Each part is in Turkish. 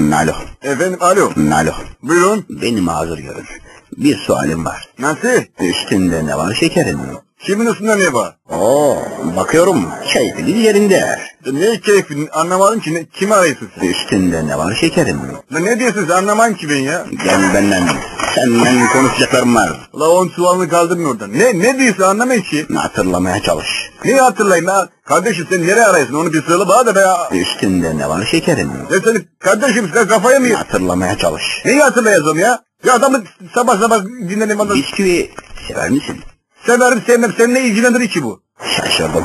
Alo. Efendim alo. Alo. Buyurun. Beni mazur görün. Bir sualim var. Nasıl? Üstünde ne var şekerim? Kimin üstünde ne var? Oo, bakıyorum keyfiniz yerinde. Ne keyfin anlamadım ki ne, kimi arıyorsun sen? Üstünde ne var şekerim? Ne diyorsun anlamam ki ben ya. Gel benden. Senden konuşacaklarım var. La on çuvalını kaldırın oradan. Ne ne diyorsun anlamayın ki. Hatırlamaya çalış. Neyi hatırlayayım ha? Kardeşim sen nereye arıyorsun onu bir söyle bana da be ya. Üstünde ne var şekerim? Ya senin kardeşim sen kafaya mı? Hatırlamaya çalış. Neyi hatırlayacağım ya? Ya adamı sabah sabah dinledim bana. Bisküvi sever misin? Severim sevmem seni ne ilgilendirir ki bu? Şaşırdım.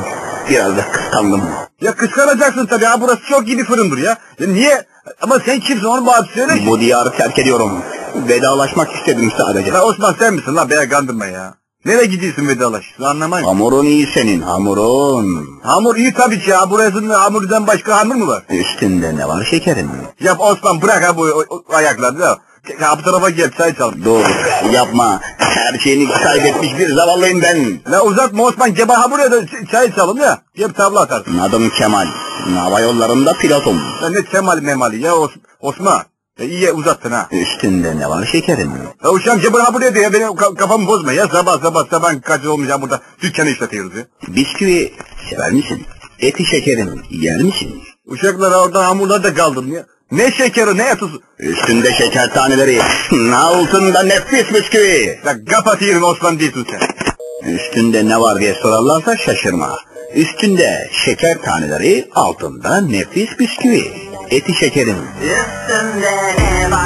Biraz da kıskandım. Ya kıskanacaksın tabii ha burası çok iyi bir fırındır ya. ya niye? Ama sen kimsin onu bana söyle. Bu diyarı terk ediyorum. Vedalaşmak istedim sadece. La Osman sen misin la beye kandırma ya. Nereye gidiyorsun vedalaş? Anlamayın. Hamurun iyi senin hamurun. Hamur iyi tabii ki ya. Burasında hamurdan başka hamur mu var? Üstünde ne var şekerim? Ya Osman bırak ha bu o- o- ayakları da. Ya bu tarafa gel çay çal. Dur yapma. Her şeyini kaybetmiş bir zavallıyım ben. La uzatma Osman gel ha buraya da ç- çay çalın ya. Gel tavla atarsın. Adım Kemal. Hava yollarında pilotum. Ya ne Kemal memali ya Os- Osman. Ya iyi uzattın ha. Üstünde ne var şekerim? Ya uşağım gel ha buraya de ya benim ka- kafamı bozma ya. Sabah sabah sabah kaç ya burada dükkanı işletiyoruz ya. Bisküvi sever misin? Eti şekerim yer misin? Uşaklar orada hamurlar da kaldırın ya. Ne şekeri ne su- Üstünde şeker taneleri. Altında nefis bisküvi. Ya kapat yerini Osman değilsin sen. Üstünde ne var diye sorarlarsa şaşırma. Üstünde şeker taneleri, altında nefis bisküvi. Eti şekerim. Üstümde ne var